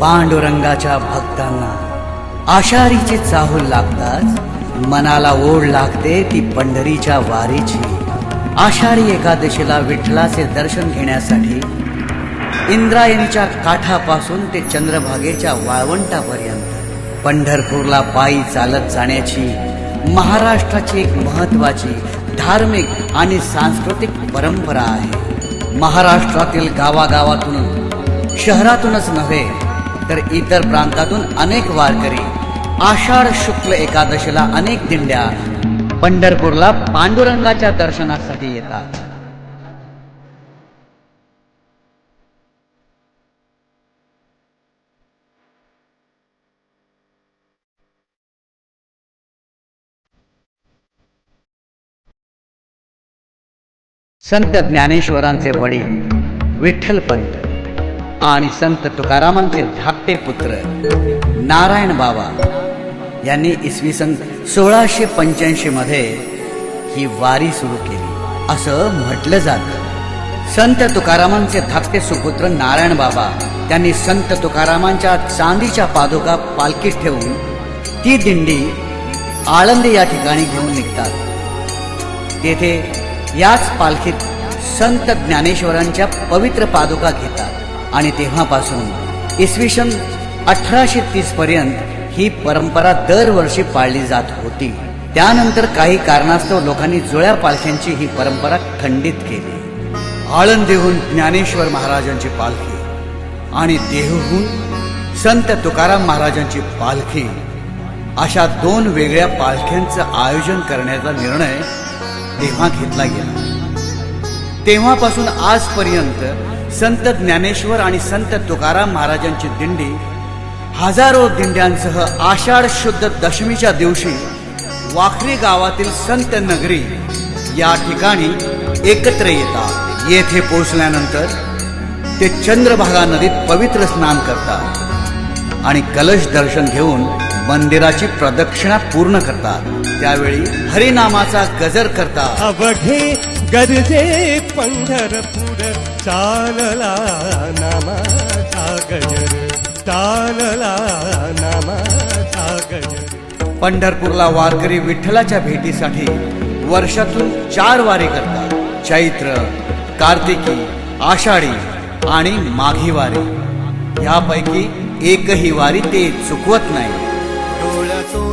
पांडुरंगाच्या भक्तांना आषाढीची चाहूल लागताच मनाला ओढ लागते ती पंढरीच्या वारीची. आषाढी एकादशीला विठ्ठलाचे दर्शन घेण्यासाठी इंद्रायणीच्या काठापासून ते चंद्रभागेच्या वाळवंटापर्यंत पंढरपूरला पायी चालत जाण्याची महाराष्ट्राची एक महत्वाची धार्मिक आणि सांस्कृतिक परंपरा आहे. महाराष्ट्रातील गावागावातून शहरातूनच नव्हे तर इतर प्रांतातून अनेक वारकरी आषाढ शुक्ल एकादशीला अनेक दिंड्या पंढरपूरला पांडुरंगाच्या दर्शनासाठी येतात. संत ज्ञानेश्वरांचे वडील विठ्ठलपंत आणि संत तुकारामांचे धाकटे पुत्र नारायण बाबा यांनी इसवी सन सोळाशे पंच्याऐंशी मध्ये ही वारी सुरू केली. असं म्हटलं जातं. संत तुकारामांचे धाकटे सुपुत्र नारायण बाबा त्यांनी संत तुकारामांच्या चांदीच्या पादुका पालखीत ठेवून ती दिंडी आळंदी या ठिकाणी घेऊन निघतात. तेथे याच पालखीत संत ज्ञानेश्वरांच्या पवित्र पादुका घेतात. आणि तेव्हापासून इसवी सन अठराशे तीस पर्यंत ही परंपरा दरवर्षी पाळली जात होती. त्यानंतर काही कारणास्तव लोकांनी जुळ्या पालख्यांची ही परंपरा खंडित केली. आळंदीहून ज्ञानेश्वर महाराजांची पालखी आणि देहूहून संत तुकाराम महाराजांची पालखी अशा दोन वेगळ्या पालख्यांचं आयोजन करण्याचा निर्णय तेव्हा घेतला गेला. तेव्हापासून आजपर्यंत संत ज्ञानेश्वर आणि संत तुकाराम महाराजांची दिंडी हजारो दिंड्यांसह आषाढ शुद्ध दशमीच्या दिवशी वाखरी गावातील संत नगरी या ठिकाणी एकत्र येतात. येथे पोहोचल्यानंतर ते चंद्रभागा नदीत पवित्र स्नान करतात आणि कलश दर्शन घेऊन मंदिराची प्रदक्षिणा पूर्ण करतात. त्यावेळी हरिनामाचा गजर करतात. अवघे गरजे पंढरपूर चालला नामाचा गजर चालला नामाचा गजर. पंढरपूरला वारकरी विठ्ठलाच्या भेटीसाठी वर्षातून चार वारी करतात. चैत्र कार्तिकी आषाढी आणि माघी वारी. यापैकी एकही वारी ते चुकवत नाही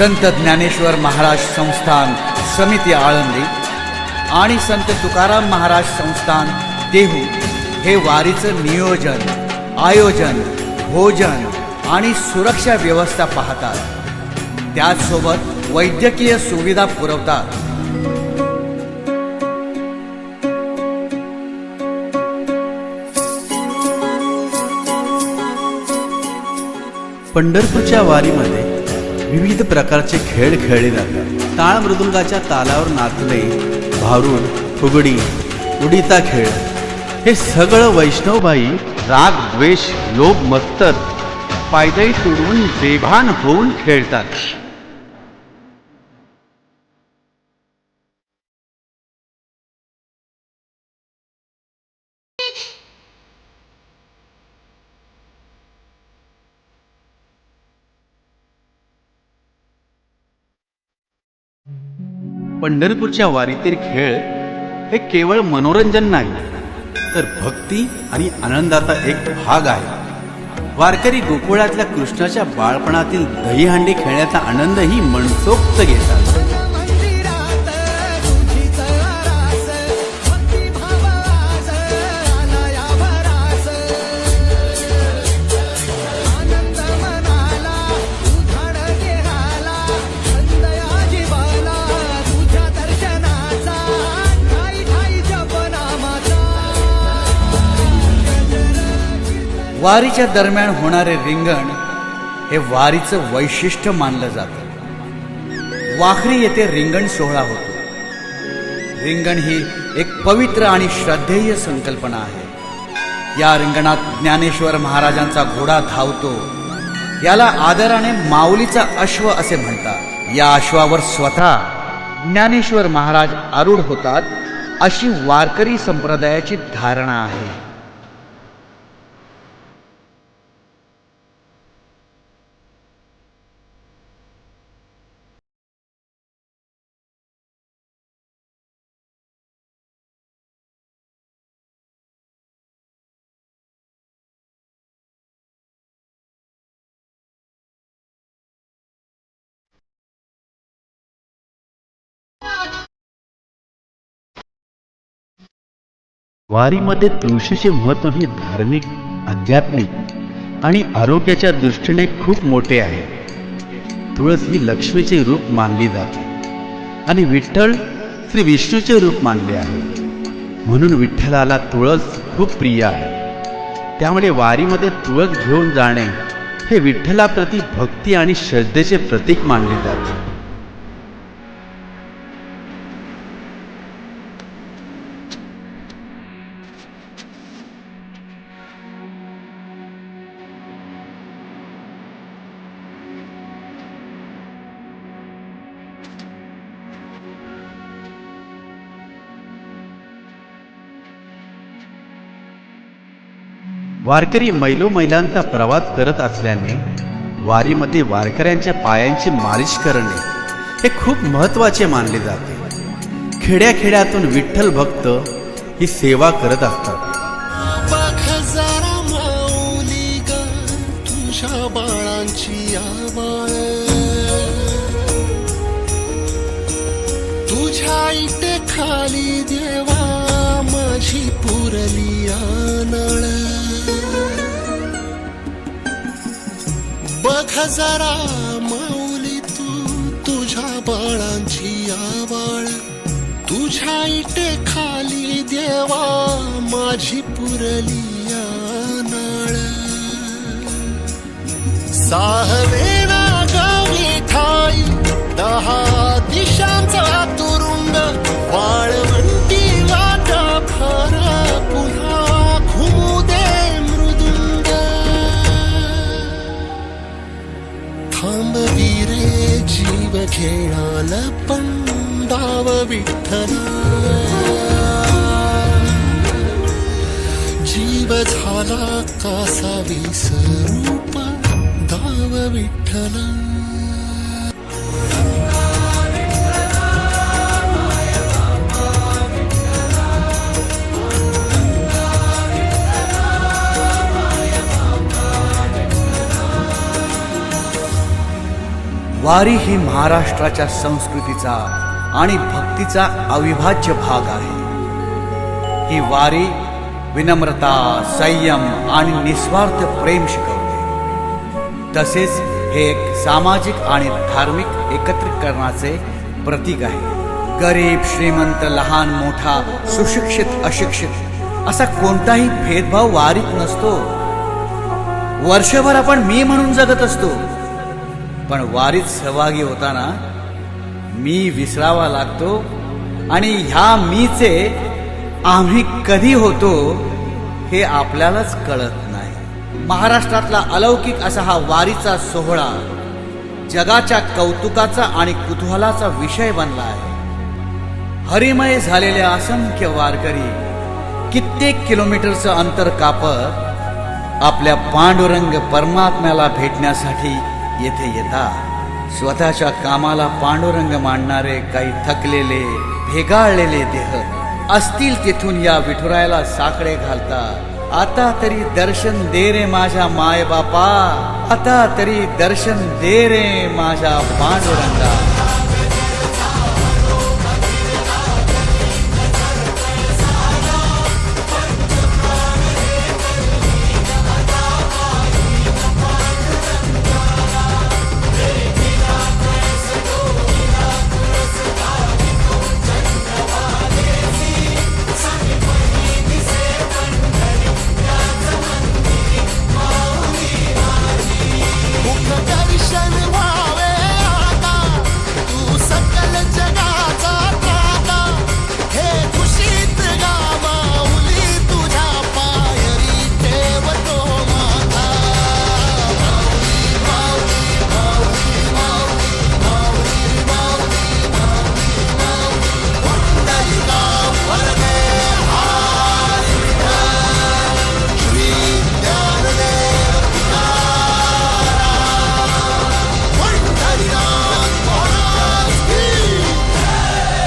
संत ज्ञानेश्वर महाराज संस्थान समिती आळंदी आणि संत तुकाराम महाराज संस्थान देहू हे वारीचं नियोजन आयोजन भोजन आणि सुरक्षा व्यवस्था पाहतात. त्याचसोबत वैद्यकीय सुविधा पुरवतात. पंढरपूरच्या वारीमध्ये विविध प्रकारचे खेळ खेळले जातात. टाळ मृदुंगाच्या तालावर नाचणे भारूड फुगडी उडीता खेळ. हे सगळं वैष्णवबाई राग द्वेष लोभ मत्तर पायदळी सोडून बेभान होऊन खेळतात. पंढरपूरच्या वारीतील खेळ हे केवळ मनोरंजन नाही तर भक्ती आणि आनंदाचा एक भाग आहे. वारकरी गोकुळातल्या कृष्णाच्या बाळपणातील दहीहंडी खेळण्याचा आनंदही मनसोक्त घेतात. वारीच्या दरम्यान होणारे रिंगण हे वारीचं वैशिष्ट्य मानलं जातं. वाखरी येथे रिंगण सोहळा होतो. रिंगण ही एक पवित्र आणि श्रद्धेय संकल्पना आहे. या रिंगणात ज्ञानेश्वर महाराजांचा घोडा धावतो. याला आदराने माऊलीचा अश्व असे म्हणतात. या अश्वावर स्वतः ज्ञानेश्वर महाराज आरूढ होतात अशी वारकरी संप्रदायाची धारणा आहे. वारीमध्ये तुळशीचे महत्त्व हे धार्मिक आध्यात्मिक आणि आरोग्याच्या दृष्टीने खूप मोठे आहे. तुळस ही लक्ष्मीचे रूप मानली जाते आणि विठ्ठल श्री विष्णूचे रूप मानले आहे. म्हणून विठ्ठलाला तुळस खूप प्रिय आहे. त्यामुळे वारीमध्ये तुळस घेऊन जाणे हे विठ्ठलाप्रती भक्ती आणि श्रद्धेचे प्रतीक मानले जाते. वारकरी मैलोमैलांचा प्रवास करत असल्याने वारीमध्ये वारकऱ्यांच्या पायांची मालिश करणे हे खूप महत्त्वाचे मानले जाते. खेड्याखेड्यातून विठ्ठल भक्त ही सेवा करत असतात. तुझ्या इथे खाली देवा माझी पुरली आनळ. बघ माऊली तू तुझ्या बाळांची आवाळ तुझ्या इटे खाली देवा माझी पुरली नाळ साहवेना गावी ठाई दहा खेळाल पंडाव विठ्ठला जीव कासा विसरूप दाव विठ्ठला वारी ही महाराष्ट्राच्या संस्कृतीचा आणि भक्तीचा अविभाज्य भाग आहे. ही वारी विनम्रता संयम आणि निस्वार्थ प्रेम शिकवते. तसेच हे एक सामाजिक आणि धार्मिक एकत्रीकरणाचे प्रतीक आहे. गरीब श्रीमंत लहान मोठा सुशिक्षित अशिक्षित असा कोणताही भेदभाव वारीत नसतो. वर्षभर आपण मी म्हणून जगत असतो. पण वारीत सहभागी होताना मी विसरावा लागतो आणि ह्या मीचे आम्ही कधी होतो हे आपल्यालाच कळत नाही. महाराष्ट्रातला अलौकिक असा हा वारीचा सोहळा जगाच्या कौतुकाचा आणि कुतूहलाचा विषय बनला आहे. हरिमय झालेले असंख्य वारकरी कित्येक किलोमीटरचं अंतर कापत आपल्या पांडुरंग परमात्म्याला भेटण्यासाठी येथे येता. स्वतःच्या कामाला पांडुरंग मांडणारे काही थकलेले भेगाळलेले देह असतील तिथून या विठुरायाला साकडे घालतात आता तरी दर्शन दे रे माझ्या माय बापा आता तरी दर्शन दे रे माझ्या पांडुरंगा.